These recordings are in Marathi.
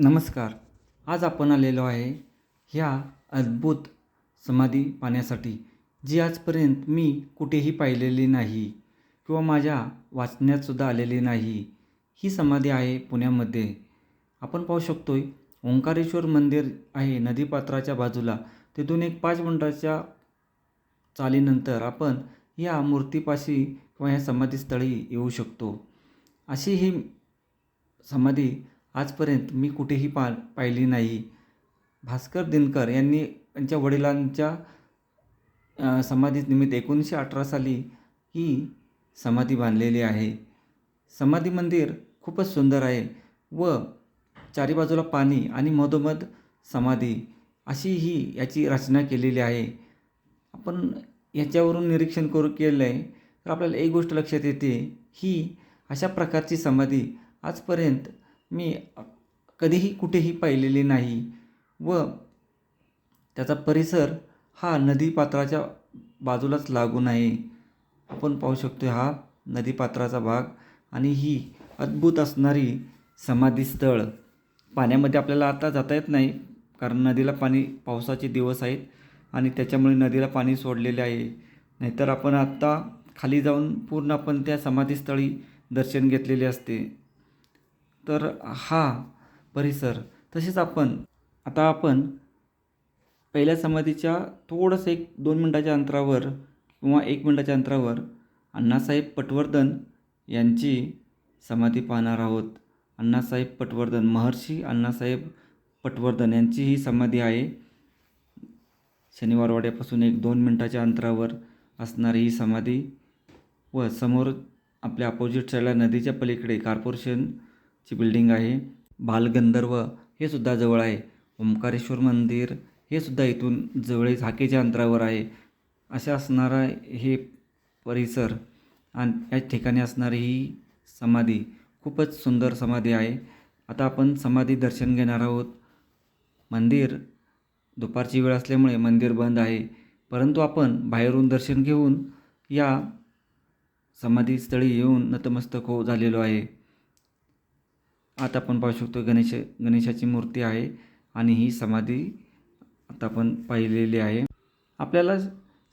नमस्कार. आज आपण आलेलो आहे ह्या अद्भुत समाधी पाहण्यासाठी जी आजपर्यंत मी कुठेही पाहिलेली नाही किंवा माझ्या वाचण्यातसुद्धा आलेली नाही. ही समाधी आहे पुण्यामध्ये. आपण पाहू शकतोय ओंकारेश्वर मंदिर आहे नदीपात्राच्या बाजूला. तिथून एक पाच मिनटाच्या चालीनंतर आपण या मूर्तीपाशी किंवा ह्या समाधीस्थळी येऊ शकतो. अशी ही समाधी आजपर्यंत मी कुठेही पा पाहिली नाही. भास्कर दिनकर यांनी त्यांच्या वडिलांच्या समाधीनिमित्त एकोणीसशे अठरा साली ही समाधी बांधलेली आहे. समाधी मंदिर खूपच सुंदर आहे व चारी बाजूला पाणी आणि मधोमध समाधी अशी ही याची रचना केलेली आहे. आपण याच्यावरून निरीक्षण करू केलं आहे तर आपल्याला एक गोष्ट लक्षात येते ही अशा प्रकारची समाधी आजपर्यंत मी कधीही कुठेही पाहिलेली नाही व त्याचा परिसर हा नदीपात्राच्या बाजूलाच लागून आहे. आपण पाहू शकतो हा नदीपात्राचा भाग आणि ही अद्भुत असणारी समाधीस्थळ. पाण्यामध्ये आपल्याला आता जाता येत नाही कारण नदीला पाणी पावसाचे दिवस आहेत आणि त्याच्यामुळे नदीला पाणी सोडलेले आहे. नाहीतर आपण आत्ता खाली जाऊन पूर्ण आपण त्या समाधीस्थळी दर्शन घेतलेले असते. तर हा परिसर तसेच आपण आता आपण पहिल्या समाधीच्या थोडंसं एक दोन मिनटाच्या अंतरावर किंवा एक मिनटाच्या अंतरावर अण्णासाहेब पटवर्धन यांची समाधी पाहणार आहोत. अण्णासाहेब पटवर्धन महर्षी अण्णासाहेब पटवर्धन यांची ही समाधी आहे. शनिवारवाड्यापासून एक दोन मिनटाच्या अंतरावर असणारी ही समाधी व समोर आपल्या अपोजिट साईडला नदीच्या पलीकडे ची बिल्डिंग आहे. बालगंधर्व हे सुद्धा जवळ आहे. ओंकारेश्वर मंदिर हे सुद्धा इथून जवळच हाकेच्या अंतरावर आहे. अशा असणारा हे परिसर आणि या ठिकाणी असणारी ही समाधी. खूपच सुंदर समाधी आहे. आता आपण समाधी दर्शन घेणार आहोत. मंदिर दुपारची वेळ असल्यामुळे मंदिर बंद आहे. परंतु आपण बाहेरून दर्शन घेऊन या समाधीस्थळी येऊन नतमस्तक हो झालेलो आहे. आता आपण पाहू शकतो गणेश गणेशाची मूर्ती आहे आणि ही समाधी आता आपण पाहिलेली आहे. आपल्याला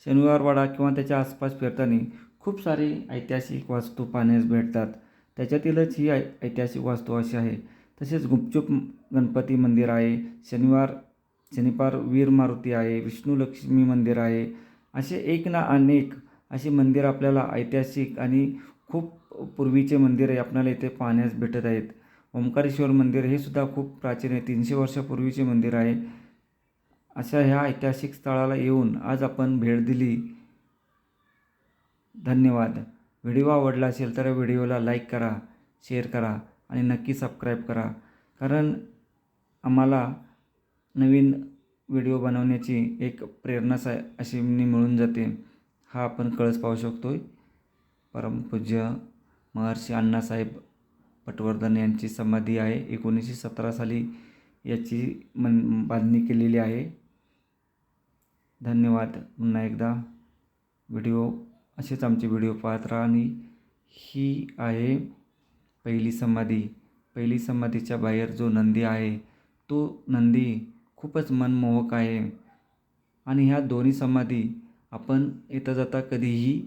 शनिवारवाडा किंवा त्याच्या आसपास फिरताना खूप सारी ऐतिहासिक वास्तू पाहण्यास भेटतात. त्याच्यातीलच ही ऐ ऐतिहासिक वास्तू अशी आहे. तसेच गुपचूप गणपती मंदिर आहे शनिवार शनिवार वीर मारुती आहे विष्णू लक्ष्मी मंदिर आहे. असे एक ना अनेक अशी मंदिर आपल्याला ऐतिहासिक आणि खूप पूर्वीचे मंदिरे आपल्याला इथे पाहण्यास भेटत आहेत. ओंकारेश्वर मंदिर हे सुद्धा खूप प्राचीन आहे. तीनशे वर्षापूर्वीचे मंदिर आहे. अशा ह्या ऐतिहासिक स्थळाला येऊन आज आपण भेट दिली. धन्यवाद. व्हिडिओ आवडला असेल तर व्हिडिओला लाईक करा शेअर करा आणि नक्की सबस्क्राईब करा. कारण आम्हाला नवीन व्हिडिओ बनवण्याची एक प्रेरणा सा अशी मिळून जाते. हा आपण कळस पाहू शकतो आहे परमपूज्य महर्षी अण्णासाहेब पटवर्धन यांची समाधी आहे. एकोणीसशे सतरा साली याची मन बांधणी केलेली आहे. धन्यवाद. पुन्हा एकदा व्हिडिओ असेच आमचे व्हिडिओ पाहत राहा आणि ही आहे पहिली समाधी. पहिली समाधीच्या बाहेर जो नंदी आहे तो नंदी खूपच मनमोहक आहे. आणि ह्या दोन्ही समाधी आपण येता जाता कधीही